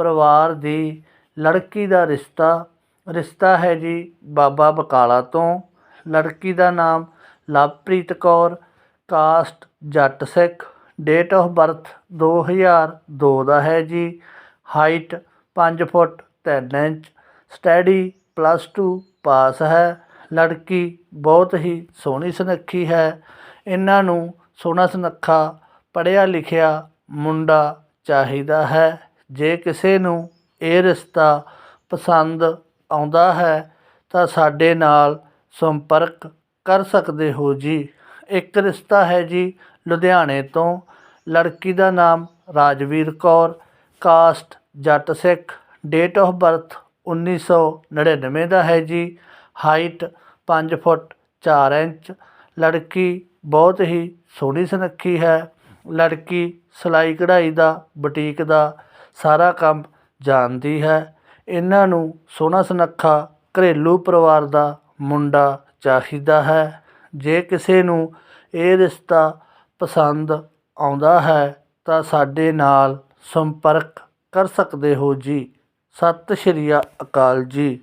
ਪਰਿਵਾਰ ਦੀ ਲੜਕੀ ਦਾ ਰਿਸ਼ਤਾ ਰਿਸ਼ਤਾ ਹੈ ਜੀ ਬਾਬਾ ਬਕਾਲਾ ਤੋਂ। ਲੜਕੀ ਦਾ ਨਾਮ Lovepreet Kaur, caste Jat Sikh. Date of birth 2002 ਦਾ ਹੈ ਜੀ। Height 5 foot 3 inch. Study plus 2 pass ਹੈ। ਲੜਕੀ ਬਹੁਤ ਹੀ ਸੋਹਣੀ ਸੁਨੱਖੀ ਹੈ। ਇਹਨਾਂ ਨੂੰ ਸੋਹਣਾ ਸੁਨੱਖਾ ਪੜ੍ਹਿਆ ਲਿਖਿਆ ਮੁੰਡਾ ਚਾਹੀਦਾ ਹੈ। ਜੇ ਕਿਸੇ ਨੂੰ ਇਹ ਰਿਸ਼ਤਾ ਪਸੰਦ ਆਉਂਦਾ ਹੈ, ਤਾਂ ਸਾਡੇ ਨਾਲ ਸੰਪਰਕ ਕਰ ਸਕਦੇ ਹੋ ਜੀ। ਇੱਕ ਰਿਸ਼ਤਾ ਹੈ ਜੀ ਲੁਧਿਆਣੇ ਤੋਂ। ਲੜਕੀ ਦਾ ਨਾਮ Rajveer Kaur. Caste Jat Sikh. Date of birth 1999 ਦਾ ਹੈ ਜੀ। Height 5 foot 4 inch. ਲੜਕੀ ਬਹੁਤ ਹੀ ਸੋਹਣੀ ਸੁਨੱਖੀ ਹੈ। ਲੜਕੀ ਸਿਲਾਈ ਕਢਾਈ ਦਾ, ਬੁਟੀਕ ਦਾ ਸਾਰਾ ਕੰਮ ਜਾਣਦੀ ਹੈ। ਇਹਨਾਂ ਨੂੰ ਸੋਹਣਾ ਸੁਨੱਖਾ ਘਰੇਲੂ ਪਰਿਵਾਰ ਦਾ ਮੁੰਡਾ ਚਾਹੀਦਾ ਹੈ। ਜੇ ਕਿਸੇ ਨੂੰ ਇਹ ਰਿਸ਼ਤਾ ਪਸੰਦ ਆਉਂਦਾ ਹੈ, ਤਾਂ ਸਾਡੇ ਨਾਲ ਸੰਪਰਕ ਕਰ ਸਕਦੇ ਹੋ ਜੀ। ਸਤਿ ਸ਼੍ਰੀ ਅਕਾਲ ਜੀ।